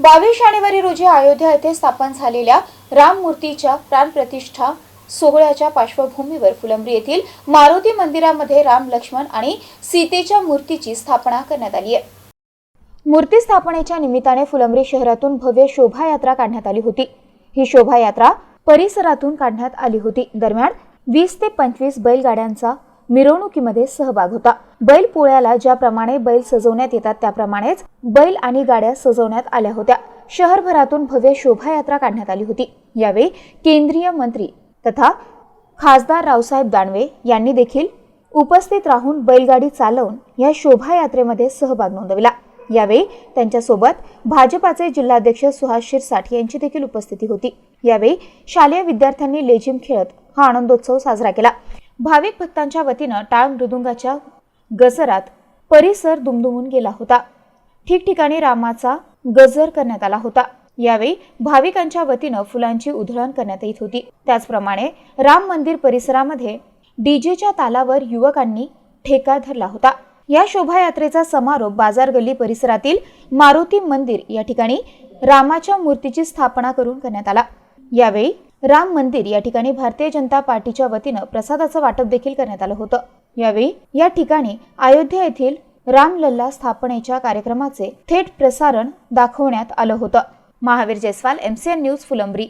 बावीस जानेवारी रोजी अयोध्या येथे स्थापन झालेल्या राम मूर्तीच्या प्राणप्रतिष्ठा सोहळ्याच्या पार्श्वभूमीवर फुलंब्री येथील मारुती मंदिरामध्ये राम लक्ष्मण आणि सीतेच्या मूर्तीची स्थापना करण्यात आली आहे. मूर्ती स्थापनेच्या निमित्ताने फुलंब्री शहरातून भव्य शोभायात्रा काढण्यात आली होती. ही शोभायात्रा परिसरातून काढण्यात आली होती. दरम्यान वीस ते पंचवीस बैलगाड्यांचा मिरवणुकीमध्ये सहभाग होता. बैल पोळ्याला ज्याप्रमाणे बैल सजवण्यात येतात त्याप्रमाणेच बैल आणि गाड्या सजवण्यात आल्या होत्या. शहरभरातून भव्य शोभायात्रा काढण्यात आली होती. यावेळी केंद्रीय मंत्री तथा खासदार रावसाहेब दानवे यांनी देखील उपस्थित राहून बैलगाडी चालवून या शोभायात्रेमध्ये सहभाग नोंदविला. यावेळी त्यांच्यासोबत भाजपाचे जिल्हाध्यक्ष सुहास शिरसाठ यांची देखील उपस्थिती होती. यावेळी शालेय विद्यार्थ्यांनी लेझिम खेळत हा आनंदोत्सव साजरा केला. भाविक भक्तांच्या वतीनं टाळ मृदुंगाच्या गजरात परिसर दुमदुमून गेला होता. ठिकठिकाणी रामाचा गजर करण्यात आला होता. यावेळी भाविकांच्या वतीनं फुलांची उधळण करण्यात येत होती. त्याचप्रमाणे राम मंदिर परिसरामध्ये डीजेच्या तालावर युवकांनी ठेका धरला होता. या शोभायात्रेचा समारोप बाजार गल्ली परिसरातील मारुती मंदिर या ठिकाणी रामाच्या मूर्तीची स्थापना करून करण्यात आला. यावेळी राम मंदिर या ठिकाणी भारतीय जनता पार्टीच्या वतीनं प्रसादाचं वाटप देखील करण्यात आलं होतं. यावेळी या ठिकाणी अयोध्या येथील रामलल्ला स्थापनेच्या कार्यक्रमाचे थेट प्रसारण दाखवण्यात आलं होतं. Mahavir Jaiswal MCN news Phulambri.